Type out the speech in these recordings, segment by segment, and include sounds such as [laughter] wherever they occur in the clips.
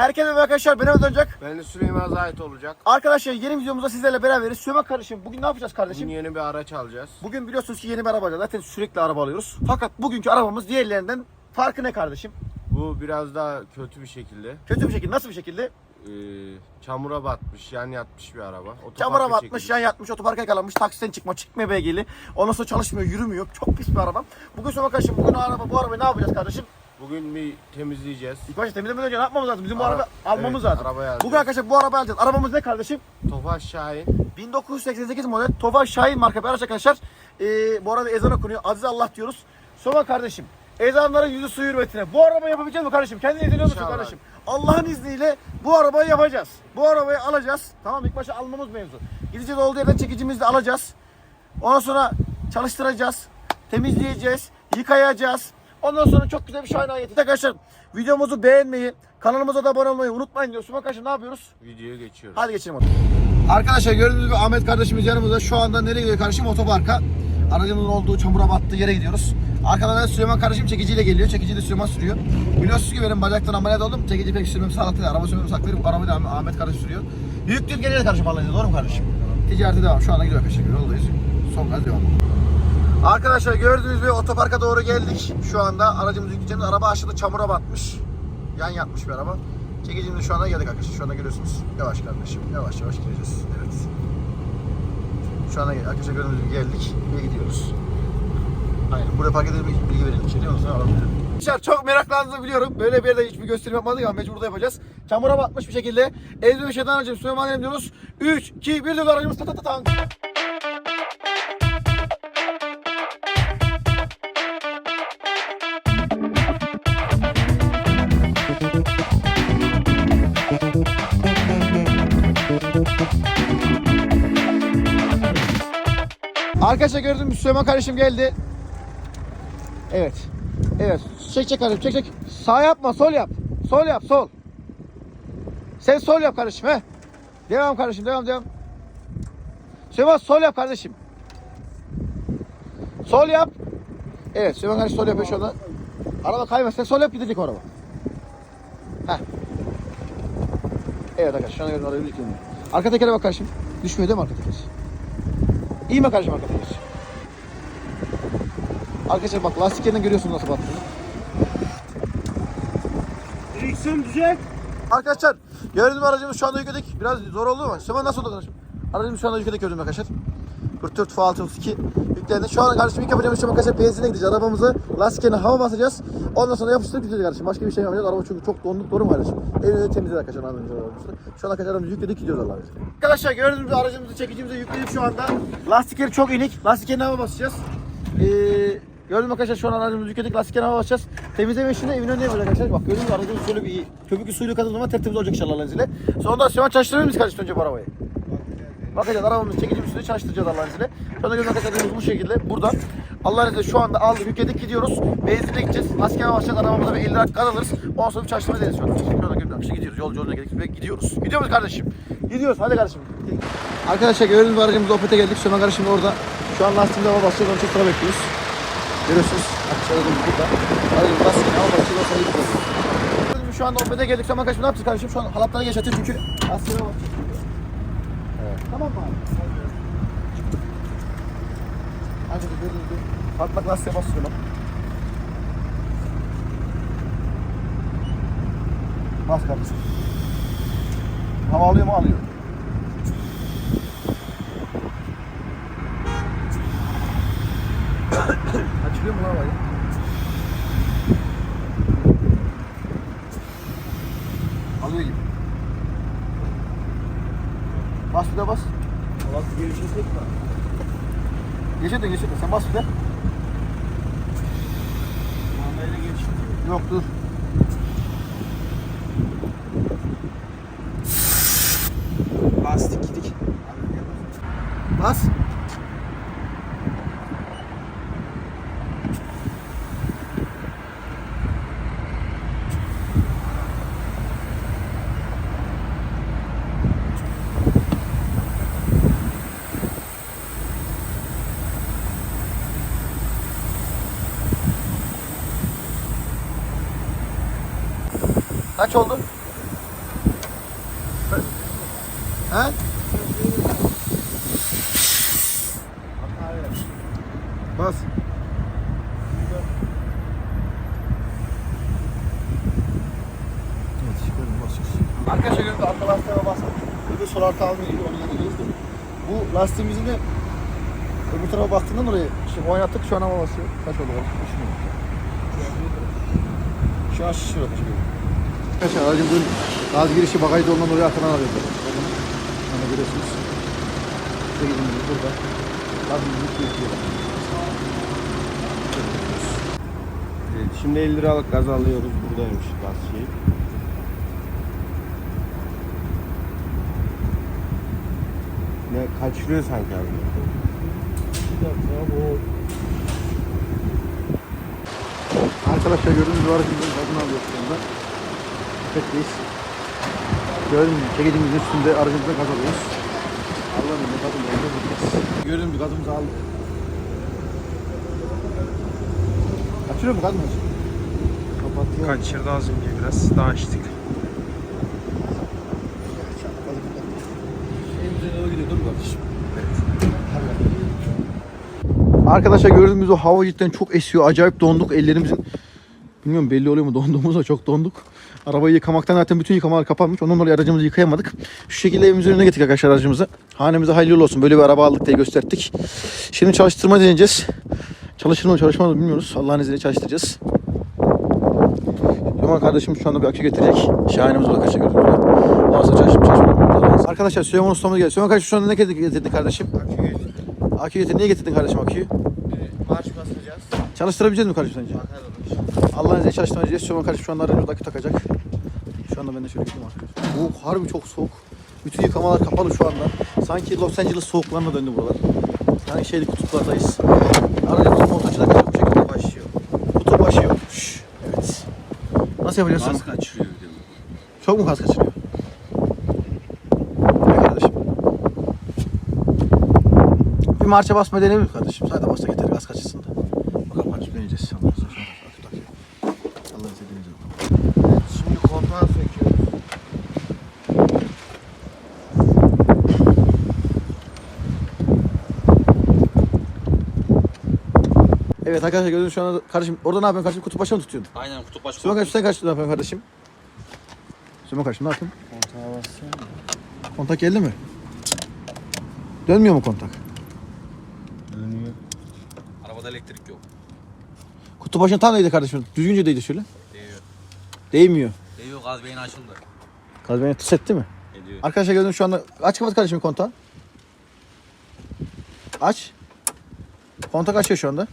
Herkese merhaba arkadaşlar. Ben Ömer Dönecek. Ben de Süleyman Zahit olacak. Arkadaşlar yeni videomuzda sizlerle beraberiz. Süleyman kardeşim bugün ne yapacağız kardeşim? Bugün yeni bir araç alacağız. Bugün biliyorsunuz ki yeni bir araba alacağız. Zaten sürekli araba alıyoruz. Fakat bugünkü arabamız diğerlerinden farkı ne kardeşim? Bu biraz daha kötü bir şekilde. Kötü bir şekilde. Nasıl bir şekilde? Ee, çamura batmış, yan yatmış bir araba. Otoparka Çamura batmış, çekilmiş. yan yatmış, otoparka yakalanmış, taksiden çıkma, çıkmaya beygeli. Ondan sonra çalışmıyor, yürümüyor. Çok pis bir araba. Bugün Süleyman kardeşim bugün araba, bu arabayı ne yapacağız kardeşim? Bugün bir temizleyeceğiz. İlk başta temizlemeden önce ne yapmamız lazım? Bizim bu Ara- araba almamız evet, lazım. arabayı alacağız. Bugün arkadaşlar bu arabayı alacağız. Arabamız ne kardeşim? Tofaş Şahin. 1988 model Tofaş Şahin marka bir araç arkadaşlar. Ee, bu arada ezan okunuyor. Aziz Allah diyoruz. Soma kardeşim. Ezanların yüzü su hürmetine. Bu arabayı yapabilecek mi kardeşim? Kendine izin musun İnşallah. kardeşim? Allah'ın izniyle bu arabayı yapacağız. Bu arabayı alacağız. Tamam ilk başta almamız mevzu. Gideceğiz olduğu yerden çekicimizi de alacağız. Ondan sonra çalıştıracağız. Temizleyeceğiz. Yıkayacağız. Ondan sonra çok güzel bir şahane ayet. Arkadaşlar videomuzu beğenmeyi, kanalımıza da abone olmayı unutmayın. Soma kardeşim ne yapıyoruz? Videoya geçiyoruz. Hadi geçelim hadi. Arkadaşlar gördüğünüz gibi Ahmet kardeşimiz yanımızda. Şu anda nereye gidiyor kardeşim? Otoparka. Aracımızın olduğu çamura battığı yere gidiyoruz. Arkadan da Süleyman kardeşim çekiciyle geliyor. Çekici de Süleyman sürüyor. Biliyorsunuz ki benim bacaktan ameliyat oldum. Çekici pek sürmem sağlıklı değil. Araba sürmem saklarım. Arabayı da Ah- Ahmet kardeşim sürüyor. Yüklük geliyor kardeşim Allah'ın izniyle. Doğru mu kardeşim? Ticarete devam. Şu anda gidiyor arkadaşlar. Yoldayız. Son gaz devam. Arkadaşlar gördüğünüz gibi otoparka doğru geldik. Şu anda aracımızı yükleyeceğimiz araba aşağıda çamura batmış. Yan yatmış bir araba. Çekicimizde şu anda geldik arkadaşlar. Şu anda görüyorsunuz. Yavaş kardeşim. Yavaş yavaş gireceğiz. Evet. Şu anda arkadaşlar gördüğünüz gibi geldik ve gidiyoruz. Aynen. Buraya park edelim bilgi verelim. Şey diyor musun? Arkadaşlar çok meraklandığınızı biliyorum. Böyle bir yerde hiçbir gösterim yapmadık ama mecbur da yapacağız. Çamura batmış bir şekilde. Ezbe bir şeyden aracım. Süleyman diyoruz. 3, 2, 1 diyoruz aracımız. Ta ta. Arkadaşlar gördüğünüz gibi Süleyman kardeşim geldi. Evet. Evet. Çek çek kardeşim çek çek. Sağ yapma sol yap. Sol yap sol. Sen sol yap kardeşim he. Devam kardeşim devam devam. Süleyman sol yap kardeşim. Sol yap. Evet Süleyman kardeşim sol yapıyor şu anda. Araba kaymaz. Sen sol yap gidecek araba. Heh. Evet arkadaşlar şu anda gördüğünüz arabayı. Arka tekere bak kardeşim. Düşmüyor değil mi arka teker? İyi mi kardeşim arka teker? Arkadaşlar bak lastiklerinden görüyorsunuz nasıl battığını. Direksiyon düzelt. Arkadaşlar gördüğünüz aracımız şu anda yükledik. Biraz zor oldu ama Süleyman nasıl oldu arkadaşım? Aracımız şu anda yükledik gördüğünüz arkadaşlar. 44 f 632 yüklendi. Şu an kardeşim ilk yapacağımız şey arkadaşlar benzine gideceğiz. Arabamızı lastiklerine hava basacağız. Ondan sonra yapıştırıp gideceğiz kardeşim. Başka bir şey yapmayacağız. Araba çünkü çok donduk doğru mu kardeşim? Evini temizledik arkadaşlar arabamızı. Şu an arkadaşlar arabamızı yükledik gidiyoruz Allah'a. Arkadaşlar gördüğünüz gibi aracımızı çekicimize yükledik şu anda. Lastikleri çok inik. Lastiklerine hava basacağız. Ee, gibi arkadaşlar şu an aracımızı yükledik. Lastiklerine hava basacağız. Temizleme işini evin önüne yapacağız arkadaşlar. Bak gördüğünüz gibi aracımız şöyle bir köpüklü suyla yıkadığımız zaman tertemiz olacak inşallah Allah'ın izniyle. Sonra da şu an çalıştırabilir miyiz kardeşim önce bu arabayı? Bakacağız arabamızı çekici üstüne çalıştıracağız Allah'ın izniyle. Şu anda gözden kaçırdığımız bu şekilde burada. Allah'ın izniyle şu anda aldık yükledik gidiyoruz. Benzinle gideceğiz. Askere başlayacağız arabamıza bir 50 dakika alırız. Ondan sonra çalıştırma ederiz şu anda. Şu anda gördüğünüz akışta gidiyoruz. Yol yoluna geldik ve gidiyoruz. Gidiyor muyuz kardeşim? Gidiyoruz hadi kardeşim. Arkadaşlar gördüğünüz gibi aracımızda Opet'e geldik. Süleyman kardeşim de orada. Şu an lastiğinde hava basacağız. Onu çok sıra bekliyoruz. Görüyorsunuz. Aracımız burada. Aracımız lastiğine hava basacağız. Ondan sonra gibi Şu anda Opet'e geldik. Süleyman kardeşim ne yapacağız kardeşim? Şu an halatları geçeceğiz çünkü lastiğine hava. Tamam mı abi? Hadi bir gördüğünüz gibi patlak lastiğe basıyor bak. Bas kardeşim. Hava alıyor mu? Alıyor. [coughs] Açılıyor mu lan havayı? Alıyor gibi. Bas bir de bas. Allah gelişecek mi? Geçir de geçir de. Sen bas bir de. Mandayla gelişecek. Yok dur. Lastik gidik. Bas. Kaç oldu? He? Bas. Arkadaşlar gördüğünüz arka lastiğe bastık. Burada sol arka almıyor. Onu yanıyoruz da. Bu lastiğimizin de öbür tarafa baktığından dolayı şimdi oynattık şu an hava basıyor. Kaç oldu? Düşünüyorum. Şu an şişiyor. Arkadaşlar aracımızın gaz girişi bagaj dolundan oraya arkadan alıyordu. Hani görüyorsunuz. İşte gidimiz burada. Gazımızı kilitliyor. Evet, şimdi 50 liralık gaz alıyoruz. Buradaymış gaz şeyi. Ne kaçırıyor sanki abi. Arkadaşlar gördüğünüz gibi aracımızın gazını alıyoruz şu anda. Tepkiyiz. Gördüğünüz gibi çekicimizin üstünde aracımıza gaz alıyoruz. Allah'ın emri gazını alıyoruz. Gördüğünüz gibi gazımızı aldık. Açılıyor mu gaz mı? Kapatıyor. Kaçırdı az önce biraz. Daha açtık. Arkadaşlar gördüğümüz o hava cidden çok esiyor. Acayip donduk. Ellerimizin bilmiyorum belli oluyor mu [laughs] donduğumuzda çok donduk. Arabayı yıkamaktan zaten bütün yıkamalar kapanmış. Ondan dolayı aracımızı yıkayamadık. Şu şekilde evimizin önüne getirdik arkadaşlar aracımızı. Hanemize hayırlı olsun. Böyle bir araba aldık diye gösterdik. Şimdi çalıştırma deneyeceğiz. Çalışır mı çalışmaz mı bilmiyoruz. Allah'ın izniyle çalıştıracağız. Süleyman kardeşim şu anda bir akü getirecek. Şahanemiz var arkadaşlar gördüğünüz gibi. Varsa çalışıp çalışmıyor. Arkadaşlar Süleyman ustamız geldi. Süleyman kardeşim şu anda ne getirdin kardeşim? Akü getirdin. Niye getirdin kardeşim aküyü? Marş basacağız. Çalıştırabileceğiz mi kardeşim sence? Bakalım. Allah'ın izniyle çalıştıracağız. Süleyman kardeşim şu anda akü takacak. Şu anda ben de şöyle gideyim arkadaşlar. Bu harbi çok soğuk. Bütün yıkamalar kapalı şu anda. Sanki Los Angeles soğuklarına döndü buralar. Yani şeyde kutuplardayız. Aracımızın montajı da bu şekilde başlıyor. Kutu başı yokmuş. Evet. Nasıl yapacağız? Gaz kaçırıyor diyorum. Çok mu gaz kaçırıyor? Ne kardeşim? Bir marşa basma deneyebilir miyiz kardeşim? Sadece bassa yeter gaz kaçırsın da. Bakalım kardeşim deneyeceğiz. Allah'ın izniyle. Akü takıyor. Allah'ın izniyle deneyeceğiz. Şimdi kontağı söküyoruz. Evet arkadaşlar gördüğünüz şu anda kardeşim orada ne yapıyorsun kardeşim? Kutup başına mı tutuyorsun? Aynen kutup başı. Süleyman kardeşim sen kaç ne yapıyorsun kardeşim? Süleyman kardeşim ne yapıyorsun? Kontağa basacağım. Kontak geldi mi? Dönmüyor mu kontak? Dönüyor. Arabada elektrik yok. Kutu başına tam değdi kardeşim. Düzgünce değdi şöyle. Değiyor. Değmiyor. Değiyor gaz beyni açıldı. Gaz beni tıs etti mi? Ediyor. Arkadaşlar gördüğünüz şu anda aç kapat kardeşim kontağı. Aç. Kontak açıyor şu anda.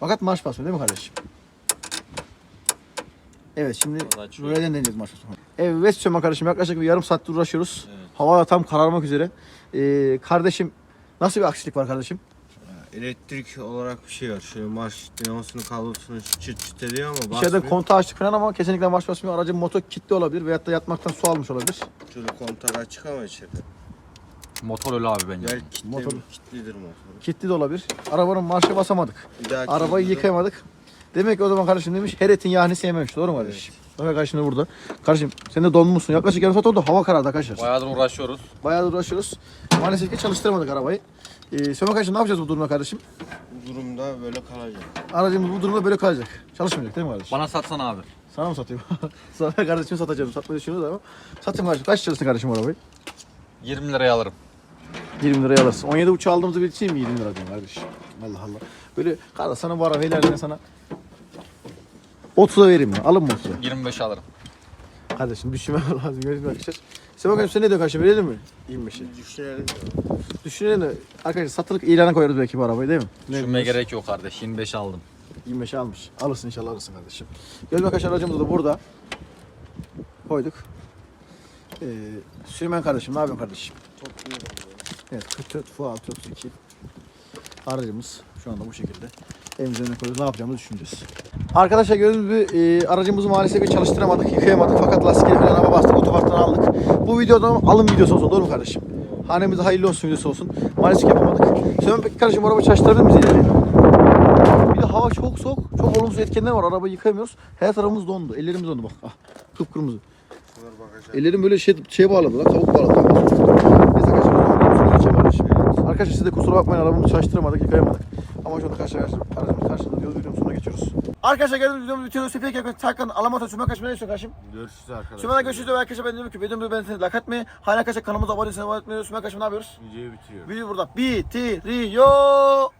Fakat marş basmıyor değil mi kardeşim? Evet şimdi Vallahi. Röle'den deneyeceğiz marş basmayı. Evet Süleyman kardeşim yaklaşık bir yarım saattir uğraşıyoruz. Evet. Hava da tam kararmak üzere. Ee, kardeşim nasıl bir aksilik var kardeşim? Elektrik olarak bir şey var. Şöyle marş dinamosunu kablosunu çıt çıt ediyor ama basmıyor. İçeride kontağı açtık falan ama kesinlikle marş basmıyor. Aracın motor kilitli olabilir veyahut da yatmaktan su almış olabilir. Şöyle kontak açık ama içeride. Motor ölü abi bence. Gel kitle, Motor. kitlidir motoru. Kilitli de olabilir. Arabanın marşı basamadık. Bir dahaki Arabayı videoda- yıkayamadık. Demek ki o zaman kardeşim demiş her etin yağını sevmemiş. Doğru mu kardeşim? Evet. kardeşim de burada. Kardeşim sen de donmuşsun. Yaklaşık yarım saat oldu. Hava karardı arkadaşlar. Bayağıdır uğraşıyoruz. Bayağı da uğraşıyoruz. Maalesef ki çalıştıramadık arabayı. Ee, Süleyman kardeşim ne yapacağız bu durumda kardeşim? Bu durumda böyle kalacak. Aracımız bu durumda böyle kalacak. Çalışmayacak değil mi kardeşim? Bana satsana abi. Sana mı satayım? [laughs] Sana kardeşim satacağım. Satmayı düşünüyoruz ama. Satayım kardeşim. Kaç çalıştın kardeşim arabayı? 20 liraya alırım. 20 liraya alırsın. 17 uçağı aldığımızı bilseyim mi 20 lira diyorum kardeşim. Allah Allah. Böyle kardeş sana bu arabayı ileride sana 30'a vereyim mi? Alın mı 30'a? 25 alırım. Kardeşim düşünmem lazım. Gördün mü arkadaşlar? Sen bakalım sen ne diyorsun kardeşim? Verelim mi? 25'i. Düşünelim. Düşünelim de arkadaşlar satılık ilana koyarız belki bu arabayı değil mi? Ne Düşünmeye diyorsun? gerek yok kardeş. 25 aldım. 25'e almış. Alırsın inşallah alırsın kardeşim. Gördün mü arkadaşlar aracımız da burada. Koyduk. Ee, Süleyman kardeşim ne yapıyorsun kardeşim? Evet 44 Fuat 32 aracımız şu anda bu şekilde evimizin önüne koyuyoruz. Ne yapacağımızı düşüneceğiz. Arkadaşlar gördüğünüz gibi e, aracımızı maalesef çalıştıramadık, yıkayamadık fakat lastikleri falan hava bastık, otoparktan aldık. Bu videoda alım videosu olsun doğru mu kardeşim? Hanemize hayırlı olsun videosu olsun. Maalesef yapamadık. Süleyman peki kardeşim bu arabayı çalıştırabilir miyiz ileri? Bir de hava çok soğuk, çok olumsuz etkenler var. Arabayı yıkayamıyoruz. Her tarafımız dondu, ellerimiz dondu bak. Ah, kıpkırmızı. Ellerim böyle şey, şey bağladı lan. Tavuk bağladı. lan. Neyse arkadaşlar. o zaman sonra geçelim arkadaşlar. Siz de kusura bakmayın arabamızı çalıştıramadık, yıkayamadık. Ama şu anda karşıya aracımız karşıda diyoruz. Videonun sonuna geçiyoruz. Arkadaşlar geldiğimiz videomuz bitiyor. Sepeye gelmek. Tarkan Alamoto Sümen kaçmaya ne istiyorsun kardeşim? Görüşürüz arkadaşlar. Sümen'e görüşürüz. Arkadaşlar ben diyorum ki videomu ben seni like atmayı. Hala arkadaşlar kanalımıza abone olmayı, abone etmeyi. Sümen kaçma ne yapıyoruz? Videoyu bitiriyorum. Video burada bitiriyor.